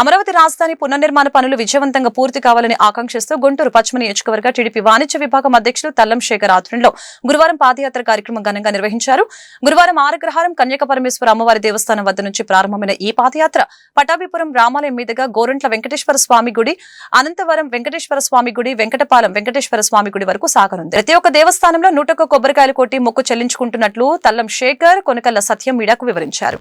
అమరావతి రాజధాని పునర్నిర్మాణ పనులు విజయవంతంగా పూర్తి కావాలని ఆకాంక్షిస్తూ గుంటూరు పశ్చిమ నియోజకవర్గ టీడీపీ వాణిజ్య విభాగం అధ్యక్షులు తల్లం శేఖర్ ఆధ్వర్యంలో గురువారం పాదయాత్ర కార్యక్రమం ఘనంగా నిర్వహించారు. గురువారం ఆరగ్రహారం కన్యక పరమేశ్వర అమ్మవారి దేవస్థానం వద్ద నుంచి ప్రారంభమైన ఈ పాదయాత్ర పటాభిపురం రామాలయం మీదుగా గోరంట్ల వెంకటేశ్వర స్వామి గుడి అనంతవరం వెంకటేశ్వర స్వామి గుడి వెంకటపాలెం వెంకటేశ్వర స్వామి గుడి వరకు సాగనుంది. ప్రతి ఒక్క దేవస్థానంలో నూటొక్క కొబ్బరికాయలు కొట్టి మొక్కు చెల్లించుకుంటున్నట్లు తల్లం శేఖర్ కొనకల్ల సత్యం మీడియాకు వివరించారు.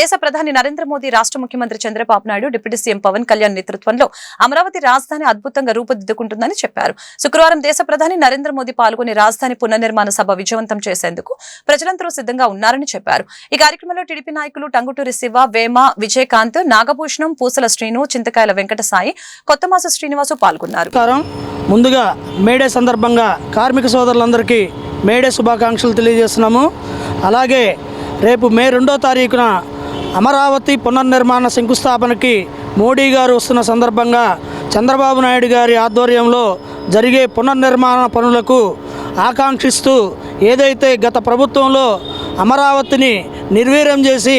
దేశ ప్రధాని నరేంద్ర మోదీ రాష్ట్ర ముఖ్యమంత్రి చంద్రబాబు నాయుడు డిప్యూటీ సీఎం పవన్ కళ్యాణ్ నేతృత్వంలో అమరావతి రాజధాని అద్భుతంగా రూపుదిద్దుకుంటుందని చెప్పారు. శుక్రవారం దేశ ప్రధాని నరేంద్ర మోదీ పాల్గొని రాజధాని పునర్నిర్మాణ సభ విజయవంతం చేసేందుకు ప్రజలందరూ సిద్ధంగా ఉన్నారని చెప్పారు. ఈ కార్యక్రమంలో టీడీపీ నాయకులు టంగుటూరి శివ వేమ విజయకాంత్ నాగభూషణం పూసల శ్రీను చింతకాయల వెంకట సాయి కొత్తమాస శ్రీనివాసు పాల్గొన్నారు. ముందుగా మేడే సందర్భంగా కార్మిక సోదరులందరికీ మేడే శుభాకాంక్షలు తెలియజేస్తున్నాము. అలాగే రేపు మే రెండో తారీఖున అమరావతి పునర్నిర్మాణ శంకుస్థాపనకి మోడీ గారు వస్తున్న సందర్భంగా చంద్రబాబు నాయుడు గారి ఆధ్వర్యంలో జరిగే పునర్నిర్మాణ పనులకు ఆకాంక్షిస్తూ ఏదైతే గత ప్రభుత్వంలో అమరావతిని నిర్వీర్యం చేసి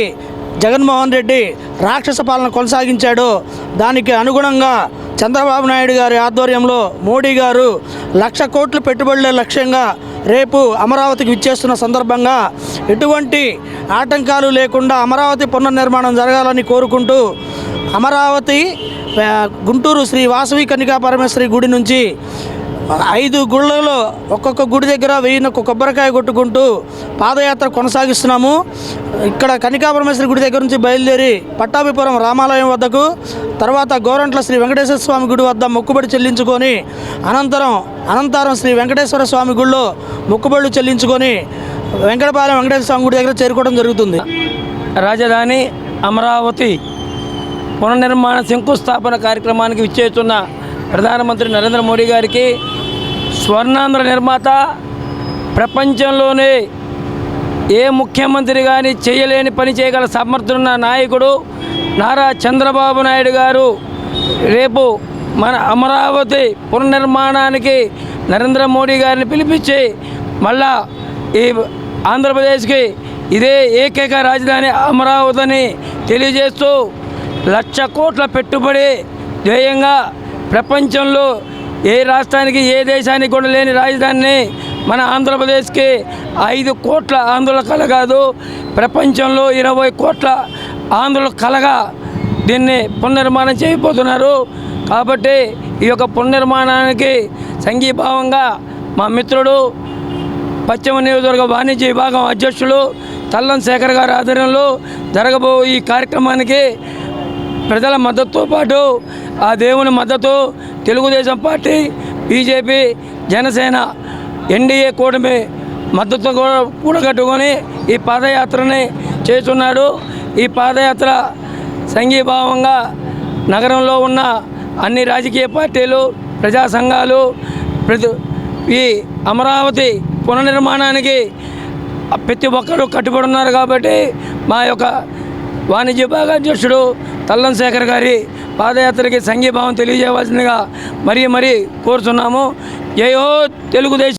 జగన్మోహన్ రెడ్డి రాక్షస పాలన కొనసాగించాడో దానికి అనుగుణంగా చంద్రబాబు నాయుడు గారి ఆధ్వర్యంలో మోడీ గారు లక్ష కోట్లు పెట్టుబడులే లక్ష్యంగా రేపు అమరావతికి విచ్చేస్తున్న సందర్భంగా ఎటువంటి ఆటంకాలు లేకుండా అమరావతి పునర్నిర్మాణం జరగాలని కోరుకుంటూ అమరావతి గుంటూరు శ్రీ వాసవి కన్నికా పరమేశ్వరి గుడి నుంచి ఐదు గుళ్ళలో ఒక్కొక్క గుడి దగ్గర వెయ్యిన కొబ్బరికాయ కొట్టుకుంటూ పాదయాత్ర కొనసాగిస్తున్నాము. ఇక్కడ కనికాపరమేశ్వరి గుడి దగ్గర నుంచి బయలుదేరి పట్టాభిపురం రామాలయం వద్దకు తర్వాత గోరంట్ల శ్రీ వెంకటేశ్వర స్వామి గుడి వద్ద మొక్కుబడి చెల్లించుకొని అనంతరం అనంతరం శ్రీ వెంకటేశ్వర స్వామి గుడిలో మొక్కుబడులు చెల్లించుకొని వెంకటపాలెం వెంకటేశ్వర స్వామి గుడి దగ్గర చేరుకోవడం జరుగుతుంది. రాజధాని అమరావతి పునర్నిర్మాణ శంకుస్థాపన కార్యక్రమానికి విచ్చేస్తున్న ప్రధానమంత్రి నరేంద్ర మోడీ గారికి స్వర్ణాంధ్ర నిర్మాత ప్రపంచంలోనే ఏ ముఖ్యమంత్రి కానీ చేయలేని పని చేయగల సమర్థున్న నాయకుడు నారా చంద్రబాబు నాయుడు గారు రేపు మన అమరావతి పునర్నిర్మాణానికి నరేంద్ర మోడీ గారిని పిలిపించి మళ్ళా ఈ ఆంధ్రప్రదేశ్కి ఇదే ఏకైక రాజధాని అమరావతిని తెలియజేస్తూ లక్ష కోట్ల పెట్టుబడి ధ్యేయంగా ప్రపంచంలో ఏ రాష్ట్రానికి ఏ దేశానికి కూడా లేని రాజధానిని మన ఆంధ్రప్రదేశ్కి ఐదు కోట్ల ఆంధ్రుల కళ కాదు ప్రపంచంలో ఇరవై కోట్ల ఆంధ్రుల కలగా దీన్ని పునర్నిర్మాణం చేయబోతున్నారు. కాబట్టి ఈ యొక్క పునర్నిర్మాణానికి సంఘీభావంగా మా మిత్రుడు పశ్చిమ నియోజకవర్గ వాణిజ్య విభాగం అధ్యక్షులు తల్లం శేఖర్ గారి ఆధ్వర్యంలో జరగబో ఈ కార్యక్రమానికి ప్రజల మద్దతుతో పాటు ఆ దేవుని మద్దతు Telugu Desam party BJP Janasena NDA కూటమి మద్దతు కూడా కూడగట్టుకొని ఈ పాదయాత్రని చేస్తున్నాడు. ఈ పాదయాత్ర సంఘీభావంగా నగరంలో ఉన్న అన్ని రాజకీయ పార్టీలు ప్రజా సంఘాలు ప్రతి ఈ అమరావతి పునర్నిర్మాణానికి ప్రతి ఒక్కరూ కట్టుబడి ఉన్నారు కాబట్టి మా యొక్క వాణిజ్య భాగాధ్యక్షుడు తల్లం శేఖర్ గారి పాదయాత్రకి సంఘీభావం తెలియజేయవలసిందిగా మరీ మరీ కోరుతున్నాము జయో తెలుగుదేశం.